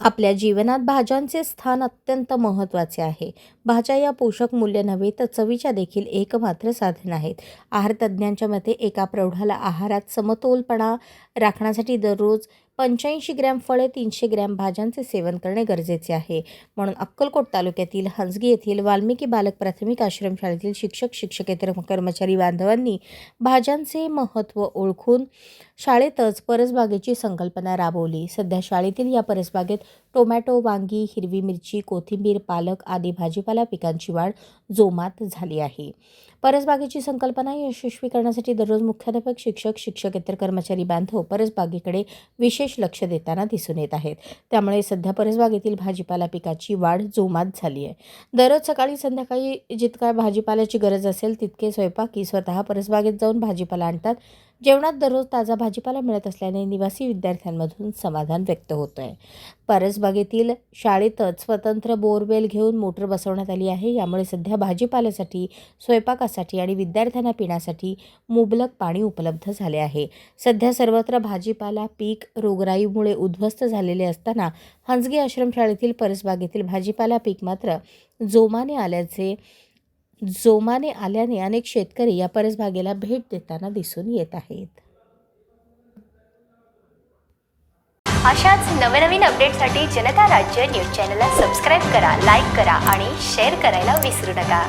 आपल्या जीवनात भाज्यांचे स्थान अत्यंत महत्त्वाचे आहे. भाज्या या पोषक मूल्य नव्हे तर चवीच्या देखील एकमात्र साधन आहेत. आहार तज्ज्ञांच्या मते एका प्रौढाला आहारात समतोलपणा राखण्यासाठी दररोज पंच्याऐंशी ग्रॅम फळे तीनशे ग्रॅम भाज्यांचे सेवन करणे गरजेचे आहे. म्हणून अक्कलकोट तालुक्यातील हंसगी येथील वाल्मिकी बालक प्राथमिक आश्रमशाळेतील शिक्षक शिक्षकेतर कर्मचारी बांधवांनी भाज्यांचे महत्त्व ओळखून शाळेतच परसबागेची संकल्पना राबवली. सध्या शाळेतील या परसबागेत टोमॅटो वांगी हिरवी मिरची कोथिंबीर पालक आदी भाजीपाला पिकांची वाढ जोमात झाली आहे. परसबागेची संकल्पना यशस्वी करण्यासाठी दररोज मुख्याध्यापक शिक्षक शिक्षकेतर कर्मचारी बांधव परसबागेकडे विशेष लक्ष देताना दिसून येत आहेत. त्यामुळे सध्या परसबागेतील भाजीपाला पिकाची वाढ जोमात झाली आहे. दररोज सकाळी संध्याकाळी जितका भाजीपाल्याची गरज असेल तितके स्वयंपाकी स्वतः परसबागेत जाऊन भाजीपाला आणतात. जेवणात दररोज ताजा भाजीपाला मिळत असल्याने निवासी विद्यार्थ्यांमधून समाधान व्यक्त होतं आहे परसबागेतील शाळेतच स्वतंत्र बोरवेल घेऊन मोटर बसवण्यात आली आहे. यामुळे सध्या भाजीपाल्यासाठी स्वयंपाकासाठी आणि विद्यार्थ्यांना पिण्यासाठी मुबलक पाणी उपलब्ध झाले आहे. सध्या सर्वत्र भाजीपाला पीक रोगराईमुळे उद्ध्वस्त झालेले असताना हंसगी आश्रमशाळेतील परसबागेतील भाजीपाला पीक मात्र जोमाने आल्याचे जोमाने आल्याने अनेक शेतकरी या परसबागेला भेट देताना दिसून येत आहेत. अशाच नवनवीन अपडेटसाठी जनता राज्य न्यूज चॅनलला सबस्क्राईब करा लाईक करा आणि शेअर करायला विसरू नका.